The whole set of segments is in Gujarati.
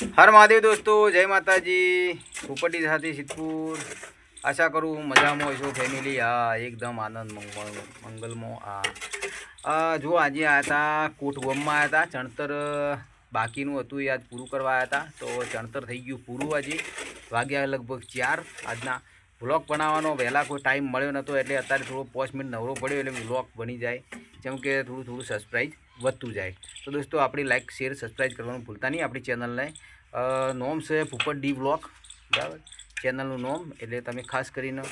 હર મહાદેવ દોસ્તો, જય માતાજી. ઉપટી સાથે સિદ્ધપુર. આશા કરું મજામાં છો ફેમિલી હા, એકદમ આનંદ મંગળ મંગલમાં આ જો આજે આવ્યા હતા કોટગોમમાં આવ્યા હતા ચણતર બાકીનું હતું એ આજ પૂરું કરવા આવ્યા હતા તો ચણતર થઈ ગયું પૂરું આજે. વાગ્યા લગભગ ચાર. આજના વ્લોગ બનાવવાનો, વહેલા કોઈ ટાઈમ મળ્યો નહોતો એટલે અત્યારે થોડો પાંચ મિનિટ નવરો પડ્યો એટલે વ્લોગ બની જાય. જેમ કે થોડું થોડું સબસ્ક્રાઈબ વધતું જાય. તો દોસ્તો, આપણી લાઇક શેર સબસ્ક્રાઈબ કરવાનું ભૂલતા નહીં. આપણી ચેનલને નોમ છે ભૂપત ડી બ્લોક બરાબર? ચેનલનું નોમ, એટલે તમે ખાસ કરીને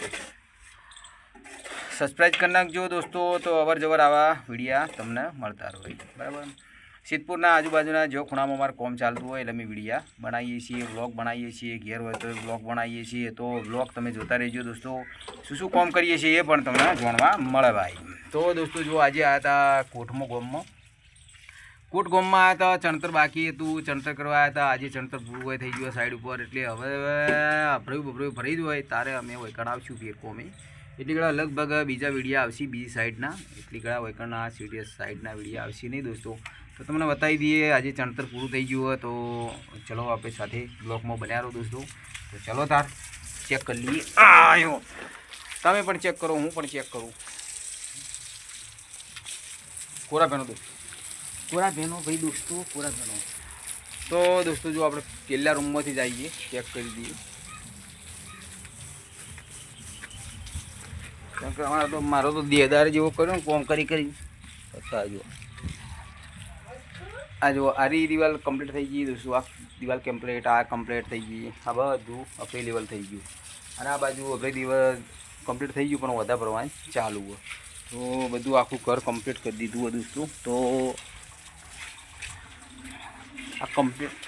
સબસ્ક્રાઈબ કરી નાખજો દોસ્તો, તો અવર જવર આવા વિડીયા તમને મળતા રહે. બરાબર? સિદ્ધપુરના આજુબાજુના જો ખૂણામાં અમારે કોમ ચાલતું હોય, એટલે અમે વિડીયા બનાવીએ છીએ વ્લોગ બનાવીએ છીએ, ઘેર હોય તો વ્લોગ બનાવીએ છીએ. તો વ્લોગ તમે જોતા રહેજો દોસ્તો. શું શું કોમ કરીએ છીએ એ પણ તમને જાણવા મળે ભાઈ. તો દોસ્તો, જો આજે આ હતા કોઠમો ગોમમાં. કોટ ગોમમાં આવ્યા હતા ચણતર બાકી હતું, ચણતર કરવા આવ્યા હતા આજે ચણતર પૂરું હોય, થઈ ગયું સાઈડ ઉપર. એટલે હવે અભરાયું બભરાયું ભરાઈ જ હોય. તારે અમે વૈકણ આવશું ફેરકો અમે એટલી ઘણા લગભગ બીજા વિડીયા આવશે બીજી સાઈડના. એટલી ઘણા વૈકણના સિરિયસ સાઈડના વિડીયા આવશે નહીં દોસ્તો. તો તમને બતાવી દઈએ, આજે ચણતર પૂરું થઈ ગયું હોય તો ચલો આપણે સાથે બ્લોકમાં બન્યા રહો દોસ્તો. તો ચલો તાર, ચેક કરી લઈએ. આયો. તમે પણ ચેક કરો, હું પણ ચેક કરું. કોરા પેનો દોસ્તો? કોરા બહેનો ભાઈ દોસ્તો, પૂરા બહેનો તો દોસ્તો જો આપણે કેટલા રૂમમાંથી જઈએ ચેક કરી દઈએ. કેમ કે અમારા તો મારો તો દેહદાર જેવો કર્યો ને, કોમ કરી કરી બતા જો આ જો આરી દિવાલ કમ્પ્લીટ થઈ ગઈ દોસ્તો. આ દિવાલ કમ્પ્લીટ આ કમ્પ્લીટ થઈ ગઈ. આ બધું અપરી થઈ ગયું. અને આ બાજુ અપરી દિવાલ કમ્પ્લીટ થઈ ગયું, પણ વધારે પ્રમાણે ચાલુ હોય. તો બધું આખું ઘર કમ્પ્લીટ કરી દીધું હોય દોસ્તો. તો આ કમ્પ્લીટ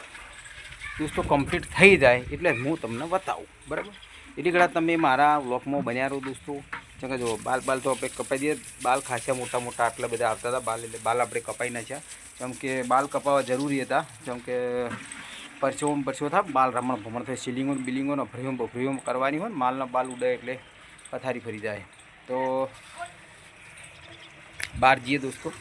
દોસ્તો કમ્પ્લીટ થઈ જાય એટલે હું તમને બતાવું. બરાબર? એટલી ઘણા તમે મારા વ્લોગમાં બન્યા રહો દોસ્તો. કે જો, બાલ બાલ તો આપણે કપાઈ દઈએ. બાલ ખાસા મોટા મોટા આટલા બધા આવતા હતા. બાલ એટલે બાલ આપણે કપાઈ નાખ્યા જેમ કે બાલ કપાવવા જરૂરી હતા. જેમ કે પરસેવો પરસેવો થાય બાલ રમણ ભમણ થાય. સિલિંગો ને બિલિંગો ને ભરીઓ ભરીઓ કરવાની હોય ને માલના બાલ ઉડે એટલે પથારી ફરી જાય. તો બહાર જઈએ દોસ્તો.